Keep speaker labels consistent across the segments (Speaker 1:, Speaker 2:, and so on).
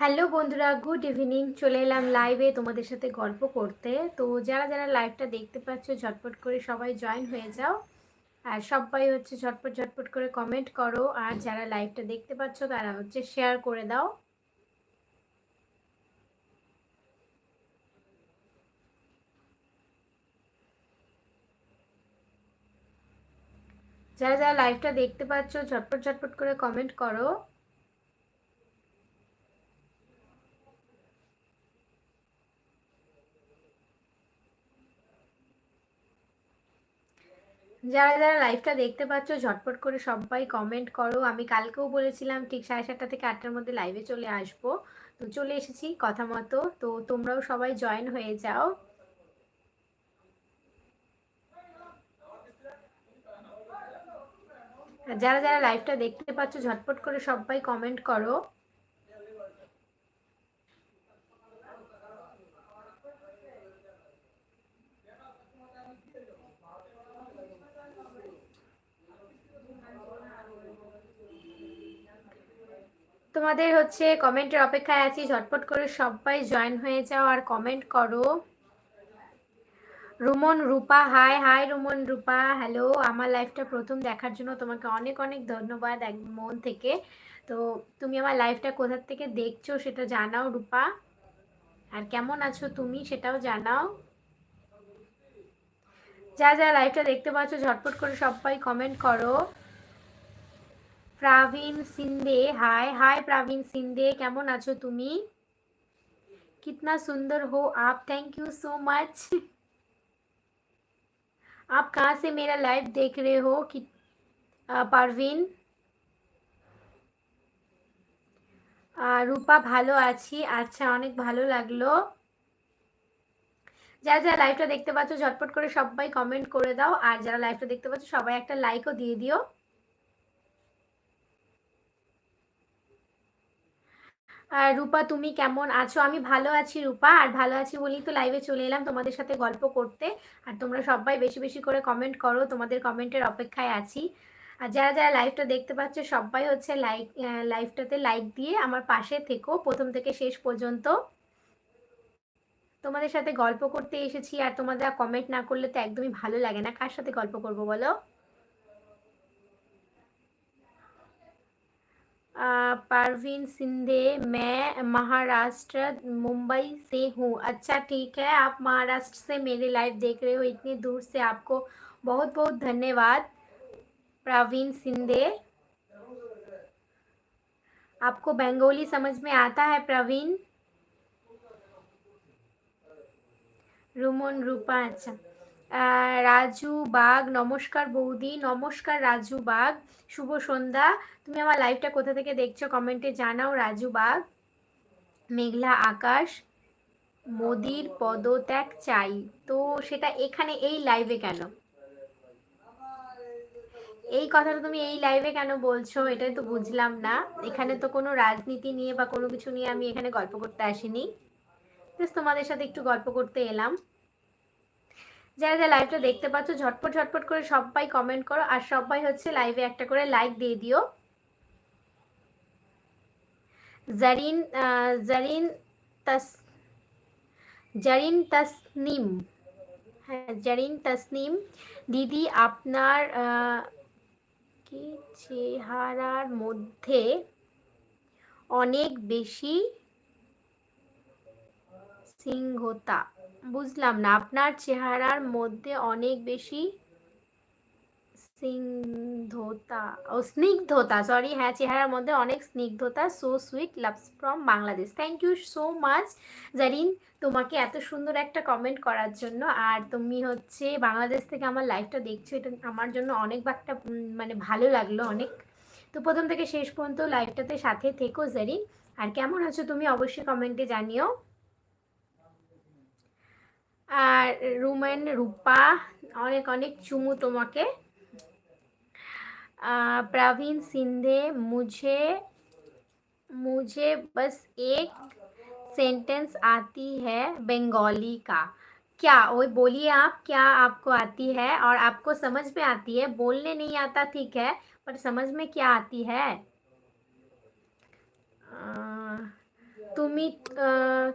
Speaker 1: Hello বন্ধুরা, good evening. চলে এলাম লাইভে তোমাদের সাথে গল্প করতে। তো যারা যারা লাইভটা দেখতে পাচ্ছ, ঝটপট করে সবাই জয়েন হয়ে যাও। আর সবাই হচ্ছে ঝটপট ঝটপট করে কমেন্ট করো। আর যারা লাইভটা দেখতে পাচ্ছ, তারা হচ্ছে শেয়ার করে দাও। যারা যারা লাইভটা দেখতে পাচ্ছ, ঝটপট ঝটপট করে কমেন্ট করো। যারা যারা লাইভটা দেখতে পাচ্ছ, ঝটপট করে সবাই কমেন্ট করো। আমি কালকেও বলেছিলাম ঠিক সাড়ে সাতটা থেকে আটটার মধ্যে লাইভে চলে আসব। তো চলে এসেছি কথা মতো। তো তোমরাও সবাই জয়েন হয়ে যাও। যারা যারা লাইভটা দেখতে পাচ্ছ, ঝটপট করে সবাই কমেন্ট করো। তোমাদের হচ্ছে কমেন্টের অপেক্ষায় আছি, ঝটপট করে সবাই জয়েন হয়ে যাও আর কমেন্ট করো। Ruman, Rupa hi hi Ruman, Rupa hello আমার লাইফটা প্রথম দেখার জন্য তোমাকে অনেক অনেক ধন্যবাদ এক মন থেকে। তো তুমি আমার লাইফটা কোথার থেকে দেখছ সেটা জানাও রূপা। আর কেমন আছো তুমি সেটাও জানাও। যা যা লাইভটা দেখতে পাচ্ছ, ঝটপট করে সবাই কমেন্ট করো। প্রাভিন সিন্দে হাই হাই প্রাভিন সিন্দে কেমন আছো তুমি कितना सुंदर हो आप थैंक यू सो मच आप कहाँ से मेरा लाइव देख रहे हो कि পারভিন রূপা ভালো আছি আচ্ছা অনেক ভালো লাগলো যারা যারা লাইভটা দেখতে পাচ্ছ ঝটপট করে সবাই কমেন্ট করে দাও আর যারা লাইভটা দেখতে পাচ্ছ সবাই একটা লাইকও দিয়ে দিও রূপা, তুমি কেমন আছো? আমি ভালো আছি রূপা, আর ভালো আছি বলেই তো লাইভে চলে এলাম তোমাদের সাথে গল্প করতে। আর তোমরা সবাই বেশি বেশি করে কমেন্ট করো, তোমাদের কমেন্টের অপেক্ষায় আছি। আর যারা যারা লাইভটা দেখতে পাচ্ছ, সবাই হচ্ছে লাইক লাইভটাতে লাইক দিয়ে আমার পাশে থেকো, প্রথম থেকে শেষ পর্যন্ত। তোমাদের সাথে গল্প করতে এসেছি, আর তোমাদের কমেন্ট না করলে তো একদমই ভালো লাগে না। কার সাথে গল্প করব বলো? परवीन सिंधे, मैं महाराष्ट्र, मुंबई से हूँ। अच्छा ठीक है, आप महाराष्ट्र से मेरे लाइव देख रहे हो, इतनी दूर से आपको बहुत बहुत धन्यवाद। प्रवीण सिंधे, आपको बंगाली समझ में आता है प्रवीण रुमन रूपा अच्छा। রাজু বাগ, নমস্কার বৌদি, নমস্কার রাজু বাগ, শুভ সন্ধ্যা। তুমি আমার লাইভটা কোথা থেকে দেখছ কমেন্টে জানাও, রাজু বাগ। মেঘলা আকাশ, মোদির পদত্যাগ চাই। তো সেটা এখানে এই লাইভে কেন? এই কথাটা তুমি এই লাইভে কেন বলছো? এটাই তো বুঝলাম না। এখানে তো কোনো রাজনীতি নিয়ে বা কোনো কিছু নিয়ে আমি এখানে গল্প করতে আসিনি। তোমাদের সাথে একটু গল্প করতে এলাম। যারা যারা লাইভটা দেখতে পাচ্ছ, ঝটপট ঝটপট করে সবাই কমেন্ট করো আর সবাই হচ্ছে লাইভে একটা করে লাইক দিয়ে দিও। জারিন জারিন তাস, জারিন তাসনিম হ্যাঁ জারিন তাসনিম, দিদি আপনার কি চেহারার মধ্যে অনেক বেশি সিংহতা? বুঝলাম না। আপনার চেহারার মধ্যে অনেক বেশি স্নিগ্ধতা, ও স্নিগ্ধতা সরি হ্যাঁ চেহারার মধ্যে অনেক স্নিগ্ধতা so sweet loves from Bangladesh thank you so much Zarin তোমাকে এত সুন্দর একটা কমেন্ট করার জন্য। আর তুমি হচ্ছে বাংলাদেশ থেকে আমার লাইফটা দেখছ, এটা আমার জন্য অনেক একটা মানে ভালো লাগল, অনেক। তো প্রথম থেকে শেষ পর্যন্ত লাইফটাতে সাথে থেকো জারিন আর কেমন আছো তুমি অবশ্যই কমেন্টে জানিও। আর রুমেন রূপা অনেক অনেক চুমু তোমাকে प्रवीण सिंधे मुझे मुझे बस एक सेंटेंस आती है बंगाली का क्या वो बोलिए आप क्या आपको आती है और आपको समझ में आती है बोलने नहीं आता ठीक है पर समझ में क्या आती है তুমি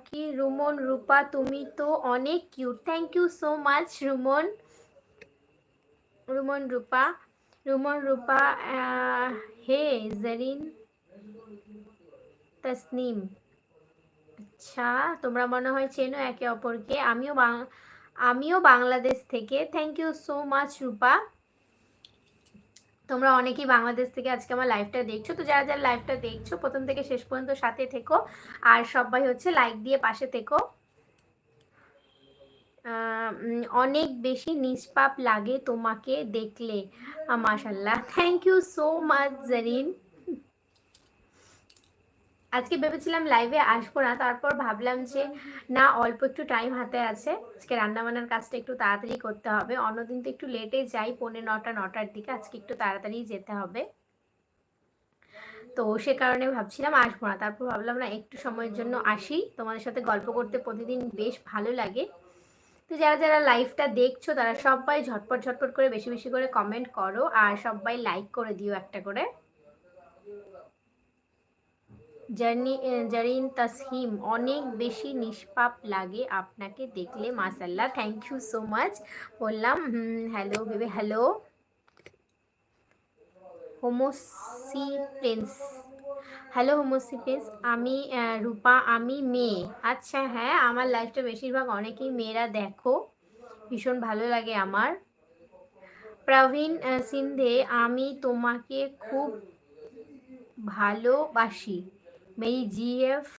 Speaker 1: কি রুমন, রূপা, তুমি তো অনেক cute thank you so much Ruman. Ruman, Rupa. Ruman, Rupa হে, জারিন তসনিম। আচ্ছা তোমরা মনে হয় চেনো একে অপরকে। আমিও আমিও বাংলাদেশ থেকে। Thank you so much Rupa. তোমরা অনেকেই বাংলাদেশ থেকে আজকে আমার লাইভটা দেখছ। তো যারা যারা লাইভটা দেখছ, প্রথম থেকে শেষ পর্যন্ত সাথে থেকো। আর সবাই হচ্ছে লাইক দিয়ে পাশে থেকো। অনেক বেশি নিষ্পাপ লাগে তোমাকে দেখলে। মাশাল্লাহ thank you so much Zarin আজকে ভেবেছিলাম লাইভে আসব না, তারপর ভাবলাম যে না, অল্প একটু টাইম হাতে আছে। আজকে রান্নাবান্নার কাজটা একটু তাড়াতাড়ি করতে হবে। অন্যদিন তো একটু লেটে যাই, পৌনে নটা, নটার দিকে আজকে একটু তাড়াতাড়ি যেতে হবে। তো সে কারণে ভাবছিলাম আসব না, তারপর ভাবলাম না, একটু সময়ের জন্য আসি। তোমাদের সাথে গল্প করতে প্রতিদিন বেশ ভালো লাগে। তো যারা যারা লাইভটা দেখছ, তারা সবাই ঝটপট ঝটপট করে বেশি বেশি করে কমেন্ট করো, আর সবাই লাইক করে দিও একটা করে। জার্নি তাসহিম, অনেক বেশি নিষ্পাপ লাগে আপনাকে দেখলে মাসাল্লাহ থ্যাংক ইউ সো মাচ বললাম হ্যালো বেবে হ্যালো হোমোসি প্রিন্স হ্যালো হোমোসি প্রিন্স আমি রূপা, আমি মেয়ে। আচ্ছা হ্যাঁ আমার লাইফটা বেশিরভাগ অনেকেই মেয়েরা দেখো, ভীষণ ভালো লাগে আমার। প্রবীণ সিন্ধে, আমি তোমাকে খুব ভালোবাসি। meio-dia